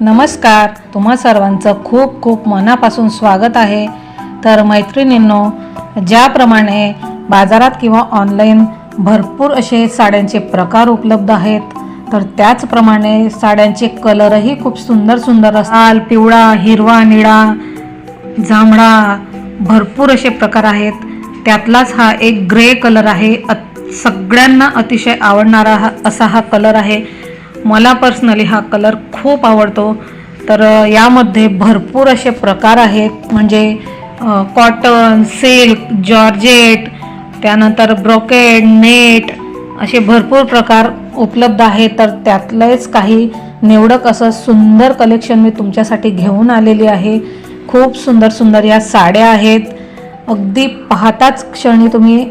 नमस्कार. तुम्हा सर्वांचं खूप खूप मनापासून स्वागत आहे. तर मैत्रिणींनो ज्याप्रमाणे बाजारात किंवा ऑनलाईन भरपूर असे साड्यांचे प्रकार उपलब्ध आहेत तर त्याचप्रमाणे साड्यांचे कलरही खूप सुंदर सुंदर असतात. पिवळा हिरवा निळा जांभळा भरपूर असे प्रकार आहेत. त्यातलाच हा एक ग्रे कलर आहे. अत- सगळ्यांना अतिशय आवडणारा हा असा हा कलर आहे. मला पर्सनली हा कलर खूप आवडतो. तर यामध्ये भरपूर असे प्रकार आहेत. म्हणजे कॉटन सिल्क जॉर्जेट त्यानंतर ब्रोकेड नेट असे भरपूर प्रकार उपलब्ध आहेत. तर त्यातलंच काही निवडक असं सुंदर कलेक्शन मी तुमच्यासाठी घेऊन आलेली आहे. खूप सुंदर सुंदर या साड्या आहेत. अगदी पाहताच क्षणी तुम्ही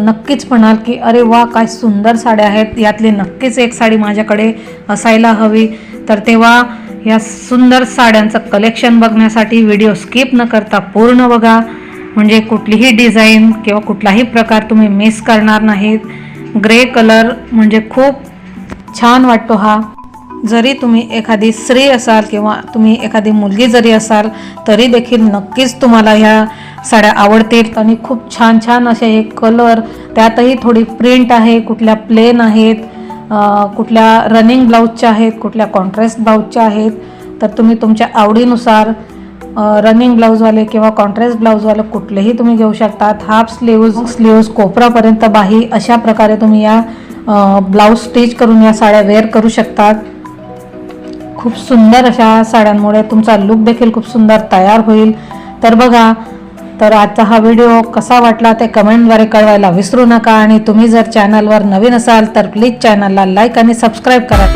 नक्कीच म्हणाल की अरे वा काय सुंदर साड्या आहेत. यातली नक्कीच एक साडी माझ्याकडे असायला हवी. तर तेव्हा या सुंदर साड्यांचं कलेक्शन बघण्यासाठी व्हिडिओ स्किप न करता पूर्ण बघा. म्हणजे कुठलीही डिझाईन किंवा कुठलाही प्रकार तुम्ही मिस करणार नाहीत. ग्रे कलर म्हणजे खूप छान वाटतो हा. जरी तुम्ही एखादी स्त्री असाल किंवा तुम्ही एखादी मुलगी जरी असाल तरी देखील नक्कीच तुम्हाला ह्या साड्या आवडतील आणि खूप छान छान असे हे कलर त्यातही थोडी प्रिंट आहे कुठल्या प्लेन आहेत कुठल्या रनिंग ब्लाऊजच्या आहेत कुठल्या कॉन्ट्रास्ट ब्लाऊजच्या आहेत. तर तुम्ही तुमच्या आवडीनुसार रनिंग ब्लाऊजवाले किंवा कॉन्ट्रास्ट ब्लाऊजवाले कुठलेही तुम्ही घेऊ शकतात. हाफ स्लीव्ज स्लीव्ज कोपरापर्यंत बाही अशा प्रकारे तुम्ही या ब्लाऊज स्टिच करून या साड्या वेअर करू शकतात. खूप सुंदर अशा साड्यांमुळे तुमचा लुक देखील खूप सुंदर तयार होईल. तर बघा तर आजचा हा व्हिडिओ कसा वाटला ते कमेंटद्वारे कळवायला विसरू नका. आणि तुम्ही जर चॅनलवर नवीन असाल तर प्लीज चॅनलला लाईक आणि सबस्क्राईब करा.